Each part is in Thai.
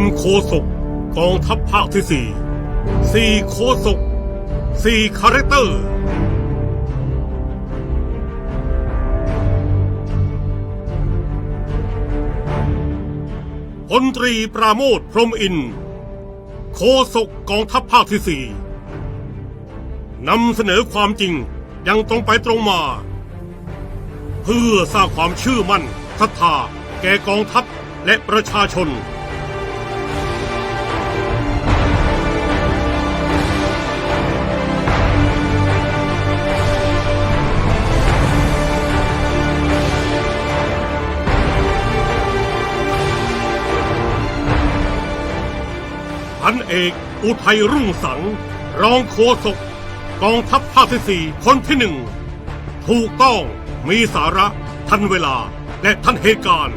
มโคศกกองทัพภาคที่สี่สี่โคศกสี่คาแรคเตอร์ พลตรีปราโมทพรมอิน โคศกกองทัพภาคที่สี่นำเสนอความจริงยังตรงไปตรงมา เพื่อสร้างความเชื่อมั่นศรัทธาแก่กองทัพและประชาชน พันเอก อุทัยรุ่งสัง รองโฆษกกองทัพภาคที่สี่คนที่หนึ่งถูกต้องมีสาระทันเวลาและทันเหตุการณ์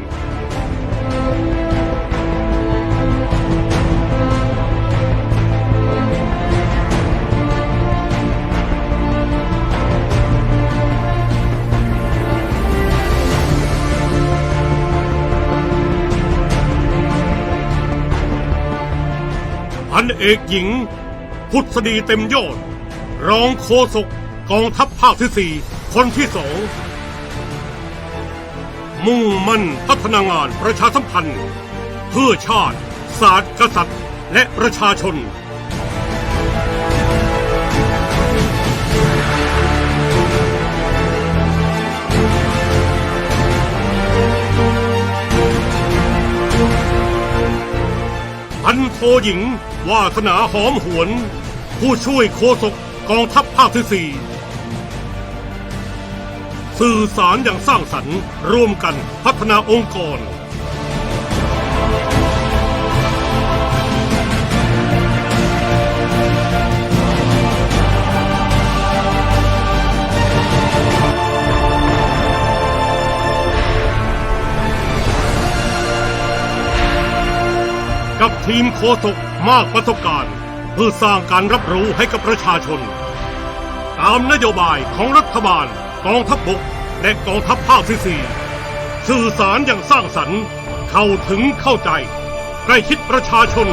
พันเอกหญิง พุทธดีเต็มยอด รองโฆษกกองทัพภาคที่สี่คนที่สอง มุ่งมั่นพัฒนางานประชาสัมพันธ์ เพื่อชาติ ศาสตร์กษัตริย์ และประชาชน พันโทหญิงว่าสนาหอมหวน ผู้ช่วยโฆษกกองทัพภาคที่สี่สื่อสารอย่างสร้างสรรค์ร่วมกันพัฒนาองค์กร กับทีมโฆษกมากประสบการณ์ เพื่อสร้างการรับรู้ให้กับประชาชน ตามนโยบายของรัฐบาลกองทัพบกและกองทัพภาคที่สี่สื่อสารอย่างสร้างสรรค์ เข้าถึงเข้าใจ ใกล้ชิดประชาชน